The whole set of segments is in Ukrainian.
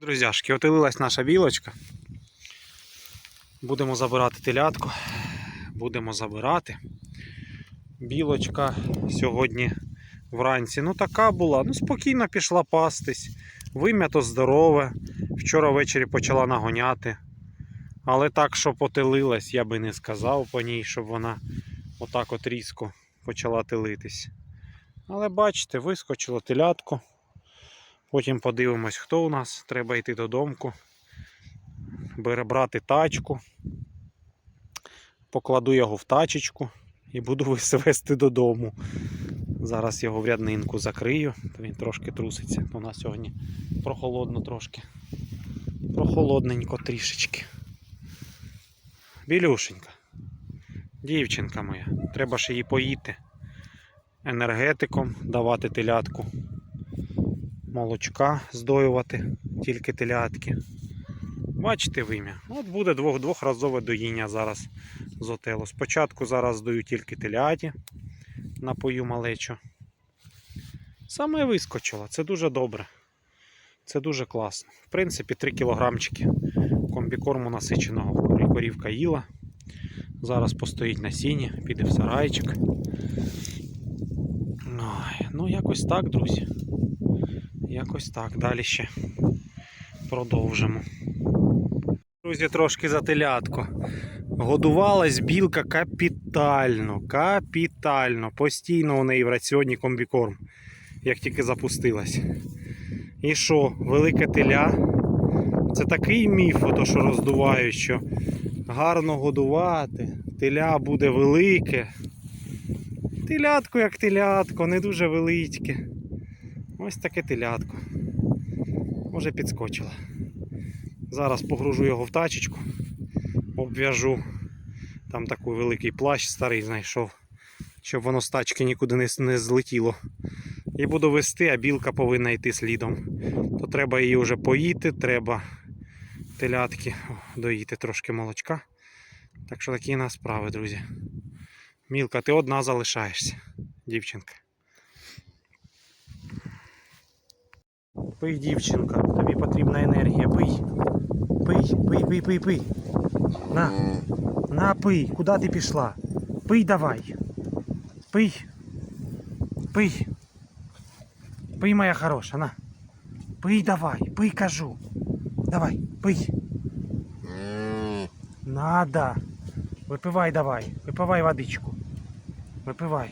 Друзяшки, отелилась наша білочка. Будемо забирати телятку. Будемо забирати. Білочка сьогодні вранці. Ну така була. Ну, спокійно пішла пастись. Вим'ято здорове. Вчора ввечері почала нагоняти. Але так, що потелилась, я би не сказав по ній, щоб вона отак от різко почала телитись. Але бачите, вискочило телятко. Потім подивимось, хто у нас. Треба йти додому. Брати тачку. Покладу його в тачечку і буду вести додому. Зараз його в ряднинку закрию, він трошки труситься. У нас сьогодні прохолодно трошки. Прохолодненько трішечки. Білюшенька. Дівчинка моя. Треба ж її поїти. Енергетиком давати телятку молочка здоювати, тільки телятки. Бачите вим'я? От буде двох двохразове доїння зараз з отелу. Спочатку зараз здою тільки теляті, напою малечу. Саме вискочила, це дуже добре. Це дуже класно. В принципі, 3 кілограмчики комбікорму насиченого корівка їла. Зараз постоїть на сіні, піде в сарайчик. Ой, ну, якось так, друзі. Якось так. Далі ще продовжимо. Друзі, трошки за телятко. Годувалась білка капітально. Капітально. Постійно у неї в раціоні комбікорм, як тільки запустилась. І що, велике теля? Це такий міф, ото що роздувають, що гарно годувати, теля буде велике. Телятко як телятко, не дуже величке. Ось таке телятко. Може підскочила. Зараз погружу його в тачечку, обв'яжу. Там такий великий плащ старий знайшов, щоб воно з тачки нікуди не, не злетіло. І буду вести, а білка повинна йти слідом. То треба її вже поїти, треба телятки доїти трошки молочка. Так що такі нас справи, друзі. Мілка, ти одна залишаєшся, дівчинка. Пий, дівчинка, тобі потрібна енергія. Пий. Пий, пий, пий, пий, пий. На. На, пий. Куди ти пішла? Пий давай. Пий. Пий. Пий, моя хороша, на. Пий давай, пий, кажу. Давай, пий. Надо. Випивай давай. Випивай водичку. Випивай.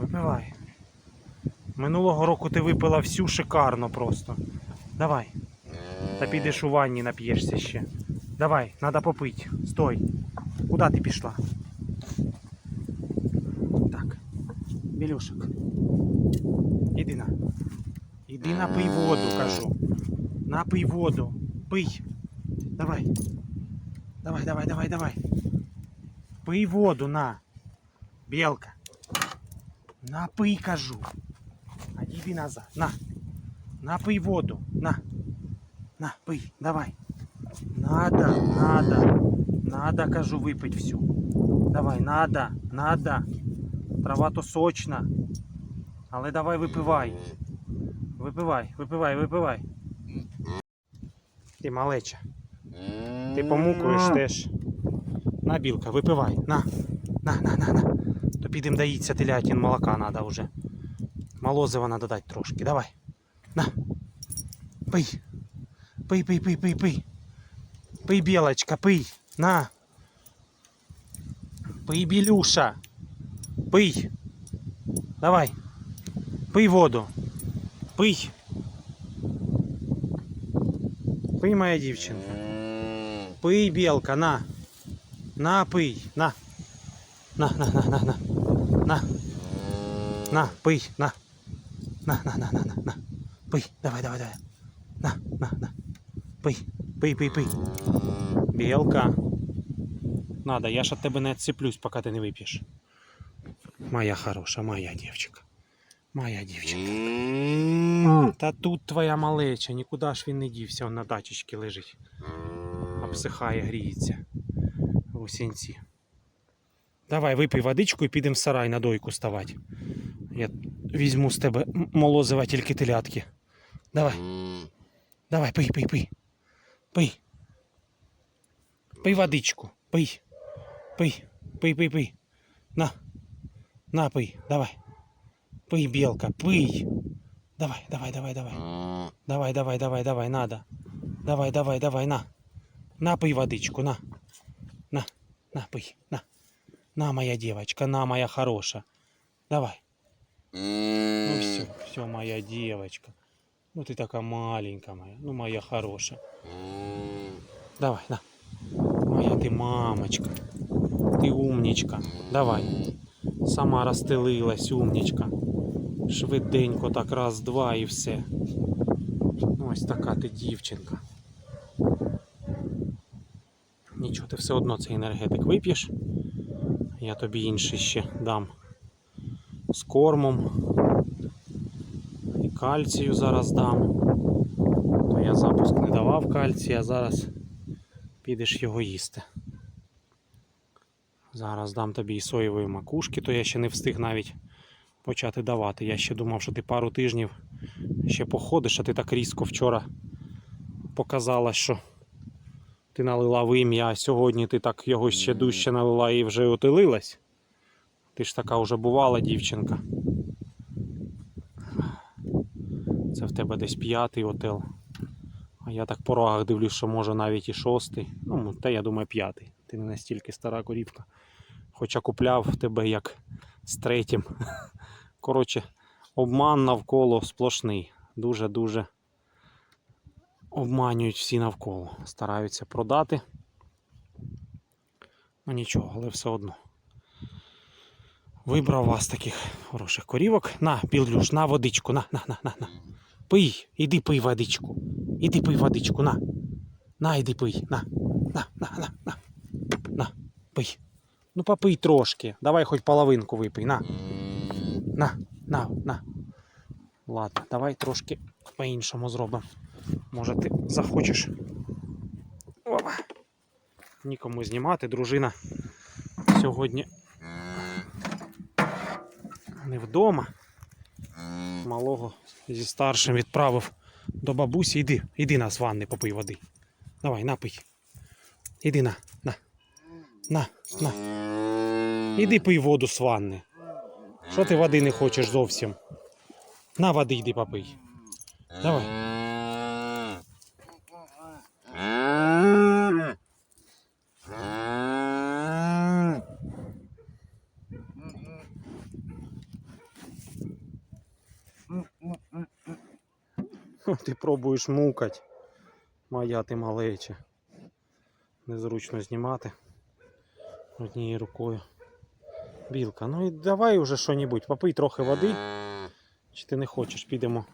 Випивай. Минулого року ти випила всю шикарно просто. Давай. Та підеш у ванні нап'єшся ще. Давай, треба попити. Стой. Куди ти пішла? Так. Білюшек. Іди на. Іди напий воду, кажу. Напий воду. Пий. Давай. Давай, давай, давай, давай. Пий воду, на. Белка. Напий, кажу. А назад. На. Напий воду. На. На, пий. Давай. Надо, надо. Надо, кажу, випить всю. Давай, надо, надо. Трава то сочна. Але давай випивай. Випивай, випивай, випивай. Ти малеча. Ти помукуєш теж. На, білка, випивай. На. На, на, на, на. То підемо доїться телятин молока треба вже. Молозива надо дати трошки. Давай. На. Пий. Пий, пий, пий, пий, пий. Пий, білочка, пий. На. Пий, білюша. Пий. Давай. Пий воду. Пий. Пий, моя дівчинка. Пий, білка, на. На, пий. На. На, на, на, на, на. На. На, пий, на. На, на, на, на, на, на. Пий, давай, давай, давай. На, на, на. Пий, пий, пий, пий. Білка. Надо, я ж от тебе не отцеплюсь, поки ти не вип'єш. Моя хороша, моя дівчинка. Моя дівчинка. Та тут твоя малеча, нікуди ж він не дівся, он на дачечці лежить. Обсихає, гріється. В усінці. Давай, випий водичку і підемо в сарай на дойку ставати. Я візьму з тебе молозива тільки телятки. Давай. Давай, пий, пий, пий. Пий. Пий водичку. Пий. Пий. Пий, пий, пий. На. На, пий. Давай. Пий, белка, пий. Давай, давай, давай, давай. Давай, давай, давай, давай, надо. Давай, давай, давай, на. На, пий водичку, на. На, на, пий, на. На, моя девочка, на, моя хорошая. Давай. Ну все, все, моя девочка. Ну ты такая маленькая моя, ну моя хорошая. Давай, на. Моя ты мамочка. Ти умничка. Давай. Сама розстелилась, умничка. Швиденько так раз, два і все. Ну, Ось така ти дівчинка. Нічого, ти все одно цей енергетик вип'єш. Я тобі інший ще дам з кормом. І кальцію зараз дам. То я запуск не давав кальцію, а зараз підеш його їсти. Зараз дам тобі і соєвої макушки, то я ще не встиг навіть почати давати. Я ще думав, що ти пару тижнів ще походиш, а ти так різко вчора показала, що ти налила в ім'я, а сьогодні ти так його ще дужче налила і вже отилилась. Ти ж така вже бувала дівчинка. Це в тебе десь п'ятий отел. А я так по рогах дивлюсь, що може навіть і шостий. Ну, та я думаю, п'ятий. Ти не настільки стара корівка. Хоча купляв тебе як з третім. Коротше, обман навколо сплошний. Дуже-дуже обманюють всі навколо. Стараються продати. Ну нічого, але все одно. Вибрав вас таких хороших корівок. На, білюш, на водичку, на, на, на, на, на. Пий, іди пий водичку. Іди пий водичку, на. На, іди пий, на. На, на, на, на. На, пий. Ну попий трошки. Давай хоч половинку випий, на. На, на, на. Ладно, давай трошки по-іншому зробимо. Може ти захочеш. Опа. Нікому знімати, дружина сьогодні не вдома. Малого зі старшим відправив до бабусі. Іди, іди на з ванни, попий води. Давай, напий. Іди на, на. На, на. Іди пий воду з ванни. Що ти води не хочеш зовсім? На води йди попий. Давай. Ти пробуєш мукать. Моя ти малеча. Незручно знімати однією рукою. Білка, ну і давай уже що-небудь, попий трохи води. Чи ти не хочеш, підемо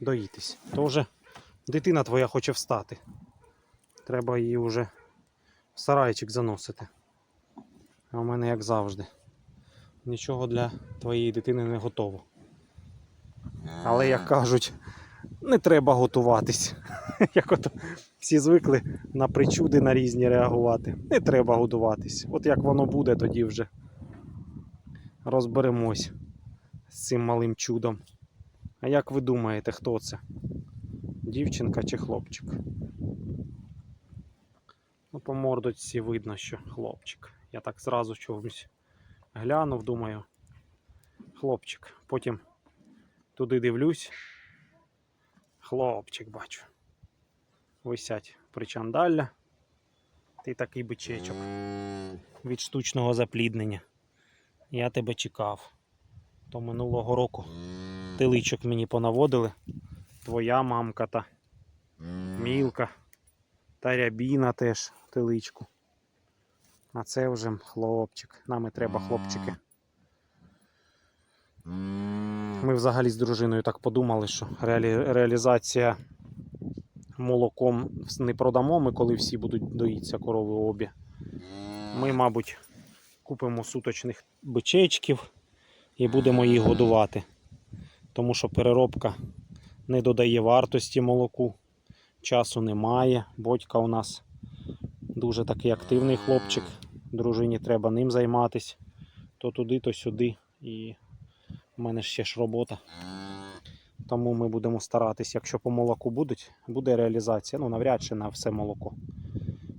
доїтись. То вже дитина твоя хоче встати. Треба її вже в сарайчик заносити. А в мене як завжди. Нічого для твоєї дитини не готово. Але як кажуть, не треба готуватись. Як от всі звикли на причуди на різні реагувати. Не треба готуватись. От як воно буде, тоді вже розберемось з цим малим чудом. А як ви думаєте, хто це? Дівчинка чи хлопчик? Ну, по мордочці видно, що хлопчик. Я так зразу чомусь глянув, думаю, хлопчик. Потім туди дивлюсь. Хлопчик бачу. Висять причандалля. Ти такий бичечок від штучного запліднення. Я тебе чекав. То минулого року тиличок мені понаводили. Твоя мамка та мілка. Та рябіна теж тиличку. А це вже хлопчик. Нам і треба хлопчики. Ми взагалі з дружиною так подумали, що реалі... реалізація молоком не продамо ми, коли всі будуть доїтися корови обі. Ми, мабуть, купимо суточних бичечків і будемо їх годувати. Тому що переробка не додає вартості молоку, часу немає. Бодька у нас дуже такий активний хлопчик. Дружині треба ним займатися. То туди, то сюди. І в мене ще ж робота. Тому ми будемо старатись, якщо по молоку будуть, буде реалізація. Ну, навряд чи на все молоко.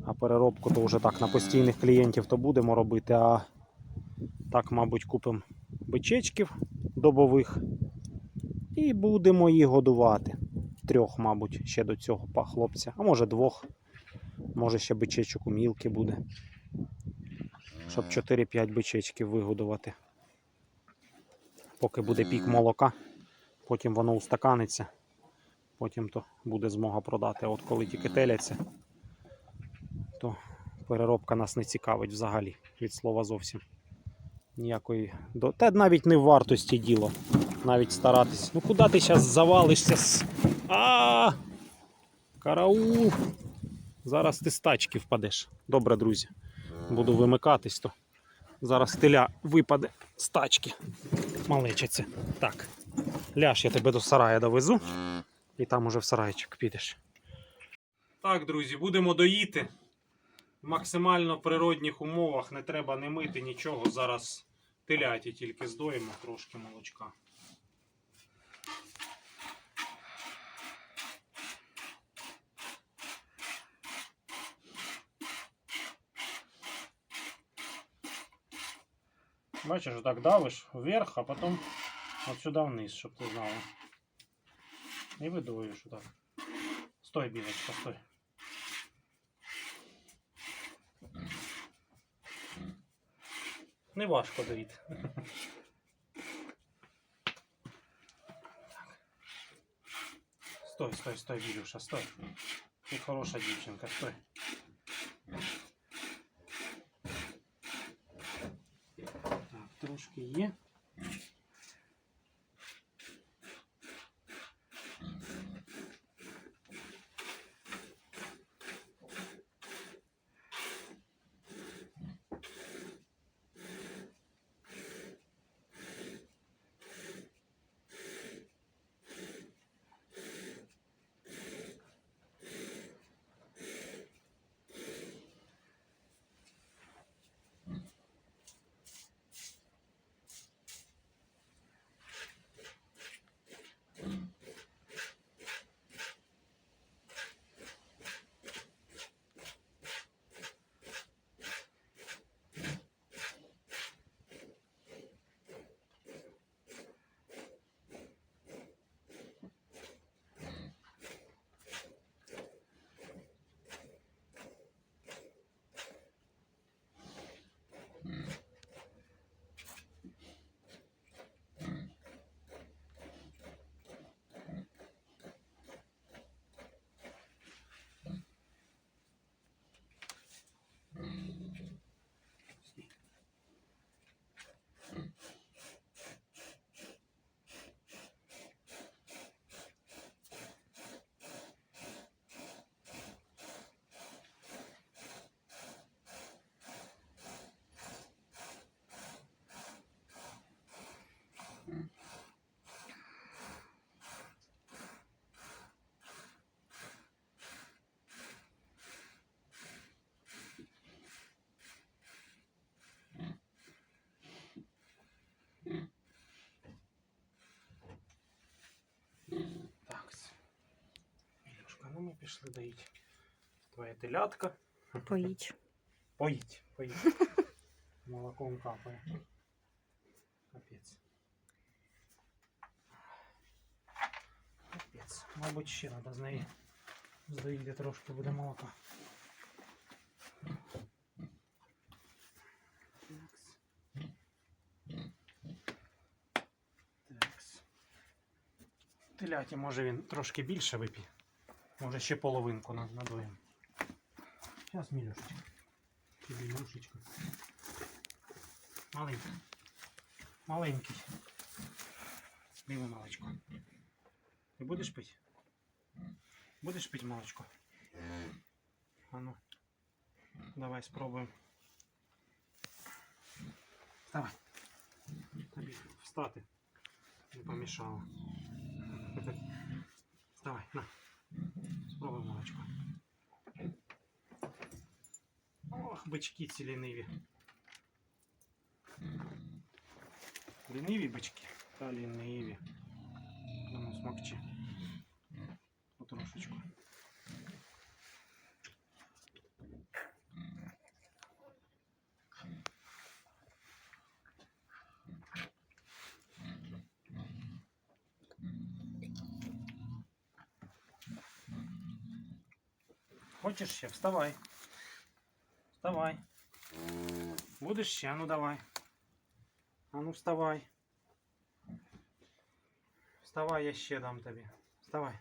А переробку то вже так на постійних клієнтів то будемо робити. А так, мабуть, купимо бичечків добових і будемо їх годувати. Трьох, мабуть, ще до цього хлопця, а може двох. Може ще бичечок у мілки буде. Щоб 4-5 бичечків вигодувати. Поки буде пік молока, потім воно устаканиться, потім то буде змога продати. А от коли тільки теляться, то переробка нас не цікавить взагалі від слова зовсім. Ніякої. Та навіть не в вартості діло. Навіть старатись. Ну куди ти зараз завалишся? з- А! Караул! Зараз ти з тачки впадеш. Добре, друзі. Буду вимикатись, то зараз теля випаде з тачки. Малечиться. Так. Ляж, я тебе до сарая довезу. І там уже в сарайчик підеш. Так, друзі, будемо доїти. В максимально природних умовах не треба не мити нічого. Зараз теляті тільки здоїмо трошки молочка. Бачиш, так давиш вверх, а потім от сюди вниз, щоб ти знала. І видуєш отак. Стой, білочка, стой. Не важко доїти. Стой, стой, стой, Білюша, стой. Ти хороша дівчинка, стой. Трошки є. Так. Ілюшка, ну ми пішли доїть. Твоя телятка. Поїть. Поїть, поїть. Молоком капає. Капець. Капець. Мабуть, ще треба з неї здоїти трошки буде молока. Теляті, може він трошки більше вип'є. Може ще половинку на- надуємо. Зараз, Мілюшечка. Тобі Мілюшечка. Маленький. Маленький. Диви молочко. Ти будеш пити? Будеш пити молочко? А ну. Давай спробуємо. Вставай. Тобі встати. Не помішало. Вставай, на. Спробуй очко. Ох, бички ці ліниві. Ліниві бички та ліниві. Воно смокчи. Потрошечку. Хочеш ще? Вставай. Вставай. Будеш ще? Ну давай. А ну вставай. Вставай, я ще дам тобі. Вставай.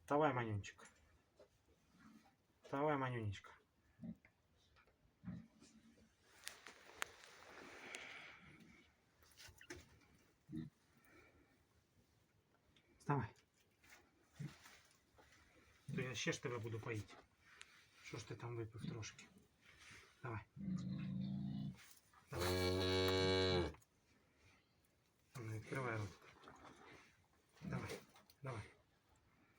Вставай, манюнчик. Вставай, манюнечка. Вставай То я ще ж тебе буду поїти. Що ж ти там випив трошки? Давай. Давай. Ну, відкривай рот. Давай, давай.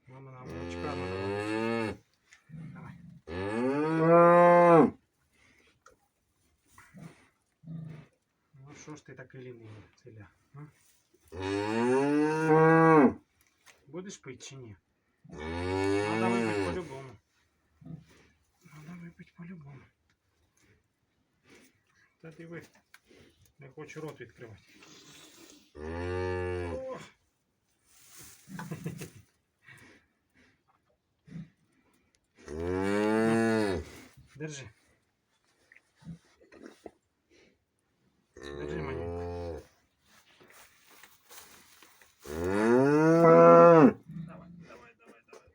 Мама нам молочка надала. Давай. Ну що ж ти такий лінивий, ціля? а? Будеш пити чи ні? Надо випити по-любому. Надо випити по-любому. Та диви. Не хочу рот відкривати. О! Держи маленько. Давай, давай, давай, давай.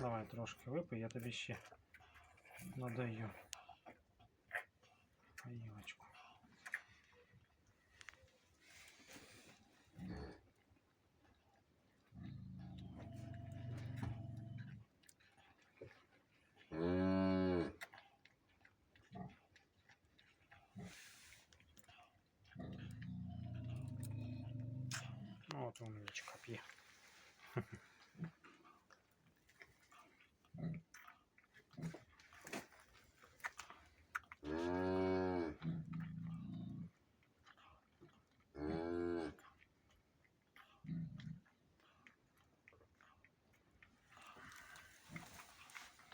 Давай трошки випий, я тобі ще надаю. Поїлочку. Ну, от умничка п'є.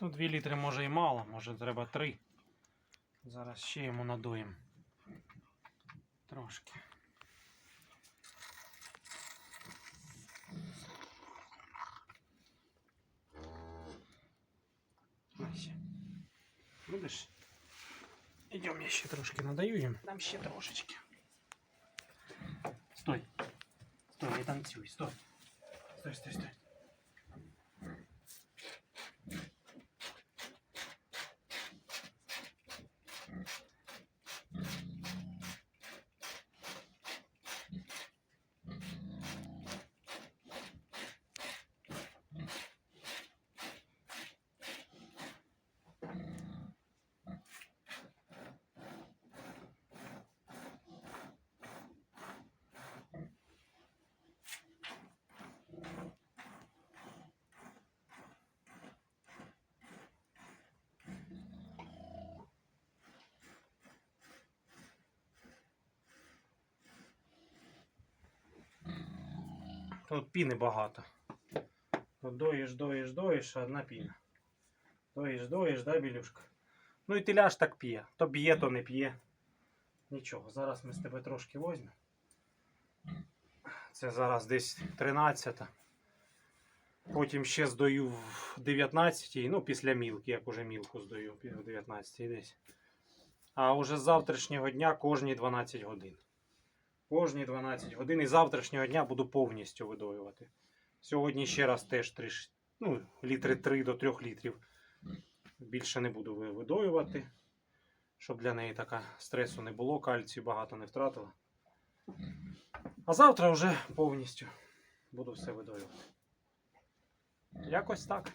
Тут 2 літри може і мало, може треба 3. Зараз ще йому надуємо. Трошки. Ось. Будеш? Идем, я ще трошки надаю їм. Нам ще трошечки. Стой. Стой, не танцюй, стой. Стой, стой, стой. Тут піни багато. Тут доїш, доїш, доїш, одна піна. Доїш, доїш, да, білюшка? Ну і теляж так п'є. То б'є, то не п'є. Нічого, зараз ми з тебе трошки возьмемо. Це зараз десь 13. Потім ще здаю в 19, ну після мілки, як уже мілку здаю в 19 десь. А уже з завтрашнього дня кожні 12 годин. Кожні 12 годин і завтрашнього дня буду повністю видоювати. Сьогодні ще раз теж 3, ну, літри 3 до 3 літрів. Більше не буду видоювати, щоб для неї така стресу не було, кальцію багато не втратила. А завтра вже повністю буду все видоювати. Якось так.